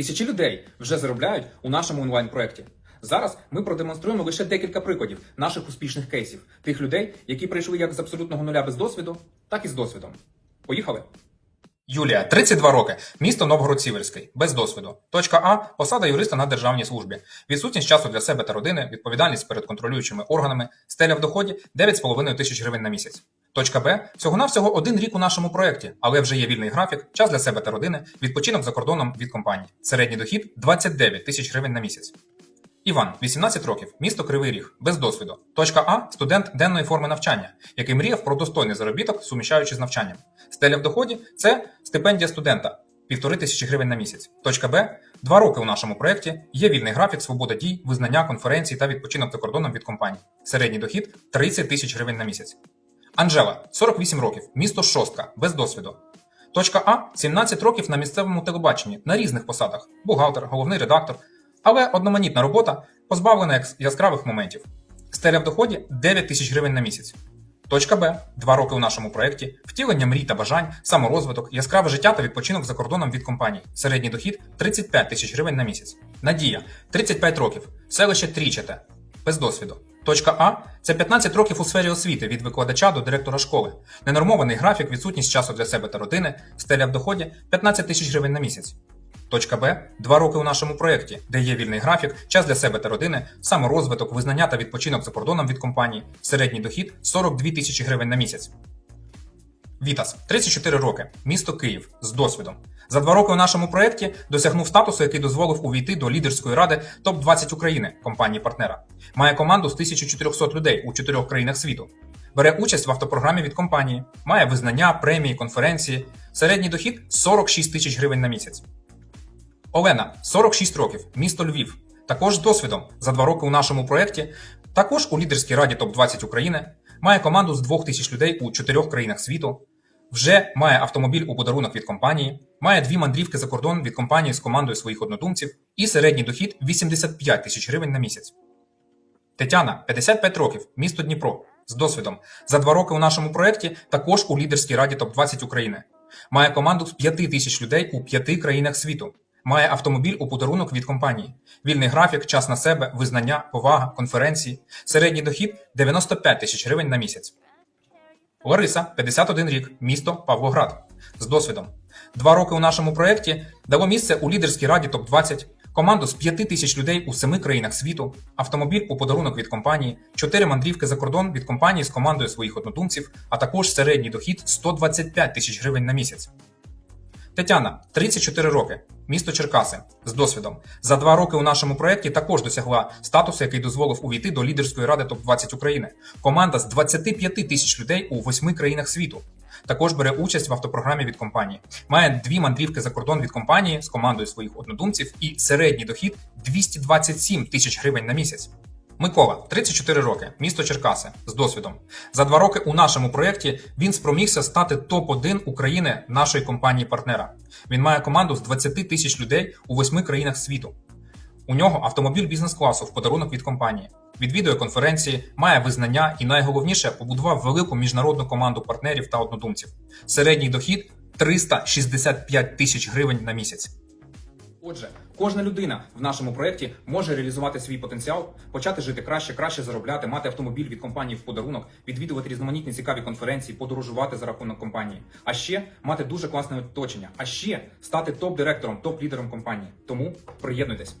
Тисячі людей вже заробляють у нашому онлайн-проєкті. Зараз ми продемонструємо лише декілька прикладів наших успішних кейсів, тих людей, які прийшли як з абсолютного нуля без досвіду, так і з досвідом. Поїхали! Юлія, 32 роки, місто Новгород-Сіверський, без досвіду. Точка А посада юриста на державній службі. Відсутність часу для себе та родини, відповідальність перед контролюючими органами, стеля в доході 9,5 тисяч гривень на місяць. Точка Б всього навсього один рік у нашому проєкті, але вже є вільний графік, час для себе та родини, відпочинок за кордоном від компанії. Середній дохід 29 тисяч гривень на місяць. Іван, 18 років, місто Кривий Ріг, без досвіду. Точка А студент денної форми навчання, який мріяв про достойний заробіток, суміщаючи з навчанням. Стеля в доході це стипендія студента півтори тисячі гривень на місяць. Точка Б два роки у нашому проєкті. Є вільний графік, свобода дій, визнання конференцій та відпочинок за кордоном від компаній. Середній дохід 30 тисяч гривень на місяць. Анжела, 48 років, місто Шостка, без досвіду. Точка А 17 років на місцевому телебаченні на різних посадах: бухгалтер, головний редактор, але одноманітна робота позбавлена яскравих моментів. Стеля в доході 9 тисяч гривень на місяць. Точка Б два роки у нашому проєкті, втілення мрій та бажань, саморозвиток, яскраве життя та відпочинок за кордоном від компаній. Середній дохід 35 тисяч гривень на місяць. Надія 35 років, селище Трічете, без досвіду. Точка А це 15 років у сфері освіти від викладача до директора школи. Ненормований графік, відсутність часу для себе та родини, стеля в доході 15 тисяч гривень на місяць. Точка Б два роки у нашому проєкті, де є вільний графік, час для себе та родини, саморозвиток, визнання та відпочинок за кордоном від компанії, середній дохід 42 тисячі гривень на місяць. Вітас 34 роки, місто Київ з досвідом. За два роки у нашому проєкті досягнув статусу, який дозволив увійти до лідерської ради топ 20 України компанії партнера. Має команду з 1400 людей у чотирьох країнах світу. Бере участь в автопрограмі від компанії, має визнання, премії, конференції. Середній дохід 46 тисяч гривень на місяць. Олена 46 років, місто Львів. Також з досвідом за два роки у нашому проєкті, також у лідерській раді топ 20 України, має команду з 2000 людей у чотирьох країнах світу. Вже має автомобіль у подарунок від компанії, має дві мандрівки за кордон від компанії з командою своїх однодумців і середній дохід 85 тисяч гривень на місяць. Тетяна 55 років, місто Дніпро, з досвідом. За два роки у нашому проєкті також у лідерській раді топ 20 України. Має команду з 5 тисяч людей у п'яти країнах світу. Має автомобіль у подарунок від компанії. Вільний графік, час на себе, визнання, повага, конференції. Середній дохід 95 тисяч гривень на місяць. Лариса, 51 рік, місто Павлоград. З досвідом. Два роки у нашому проєкті дало місце у лідерській раді топ-20, команду з 5 тисяч людей у семи країнах світу, автомобіль у подарунок від компанії, 4 мандрівки за кордон від компанії з командою своїх однодумців, а також середній дохід 125 тисяч гривень на місяць. Тетяна, 34 роки, місто Черкаси, з досвідом. За два роки у нашому проєкті також досягла статусу, який дозволив увійти до лідерської ради топ-20 України. Команда з 25 тисяч людей у восьми країнах світу. Також бере участь в автопрограмі від компанії. Має дві мандрівки за кордон від компанії з командою своїх однодумців і середній дохід 227 тисяч гривень на місяць. Микола, 34 роки, місто Черкаси, з досвідом. За два роки у нашому проєкті він спромігся стати топ-1 України нашої компанії-партнера. Він має команду з 20 тисяч людей у восьми країнах світу. У нього автомобіль бізнес-класу в подарунок від компанії. Відвідує конференції, має визнання і найголовніше побудував велику міжнародну команду партнерів та однодумців. Середній дохід 365 тисяч гривень на місяць. Отже, кожна людина в нашому проєкті може реалізувати свій потенціал, почати жити краще, краще заробляти, мати автомобіль від компанії в подарунок, відвідувати різноманітні цікаві конференції, подорожувати за рахунок компанії, а ще мати дуже класне оточення, а ще стати топ-директором, топ-лідером компанії. Тому приєднуйтесь.